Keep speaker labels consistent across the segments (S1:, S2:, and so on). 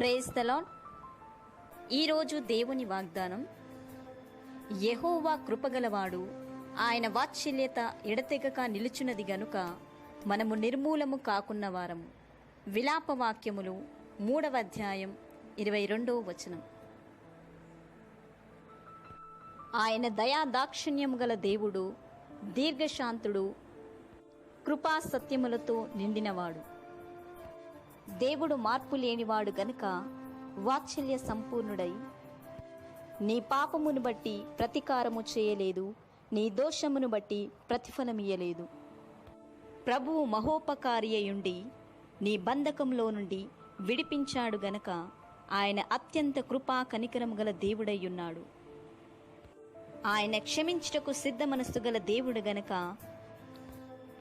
S1: Praise the ఈరోజు దేవుని వాగ్దానం యహోవా కృపగలవాడు ఆయన వాత్సల్యత ఎడతెగక నిలుచున్నది గనుక మనము నిర్మూలము కాకున్న వారము. విలాప వాక్యములు మూడవ అధ్యాయం ఇరవై రెండవ వచనం. ఆయన దయా దాక్షిణ్యము గల దేవుడు దీర్ఘశాంతుడు కృపా సత్యములతో నిండినవాడు. దేవుడు మార్పు లేనివాడు గనుక వాత్సల్య సంపూర్ణుడై నీ పాపమును బట్టి ప్రతీకారము చేయలేదు నీ దోషమును బట్టి ప్రతిఫలమియ్యలేదు. ప్రభువు మహోపకారి అయుండి నీ బంధకంలో నుండి విడిపించాడు గనక ఆయన అత్యంత కృపా కనికరము గల దేవుడయ్యున్నాడు. ఆయన క్షమించుటకు సిద్ధ మనస్సు గల దేవుడు గనక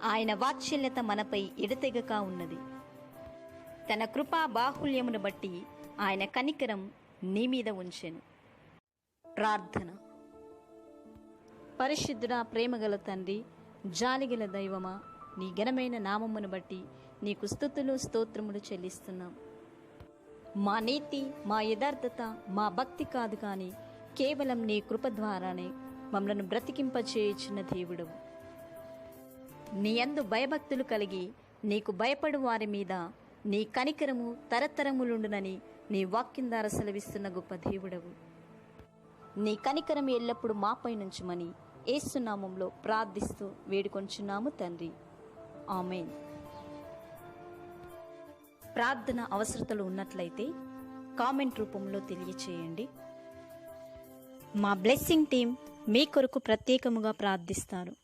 S1: ఆయన వాత్సల్యత మనపై ఎడతెగక ఉన్నది. తన కృపా బాహుల్యమును బట్టి ఆయన కనికరం నీ మీద ఉంచెను. ప్రార్థన. పరిశుద్ధుడ ప్రేమగల తండ్రి జాలిగల దైవమా నీ ఘనమైన నామమును బట్టి నీకు స్థుతులు స్తోత్రములు చెల్లిస్తున్నాం. మా నీతి మా యథార్థత మా భక్తి కాదు కానీ కేవలం నీ కృప ద్వారానే మమ్మలను బ్రతికింపచేయించిన దేవుడవు. నీ అందు భయభక్తులు కలిగి నీకు భయపడు వారి మీద నీ కనికరము తరతరములుండునని నీ వాక్యం ద్వారా సెలవిస్తున్న గొప్ప దేవుడవు. నీ కనికరం ఎల్లప్పుడూ మాపై నుంచుమని ఏసునామంలో ప్రార్థిస్తూ వేడుకొంచున్నాము తండ్రి. ఆమెన్. ప్రార్థన అవసరతలు ఉన్నట్లయితే కామెంట్ రూపంలో తెలియచేయండి. మా బ్లెస్సింగ్ టీం మీ కొరకు ప్రత్యేకముగా ప్రార్థిస్తారు.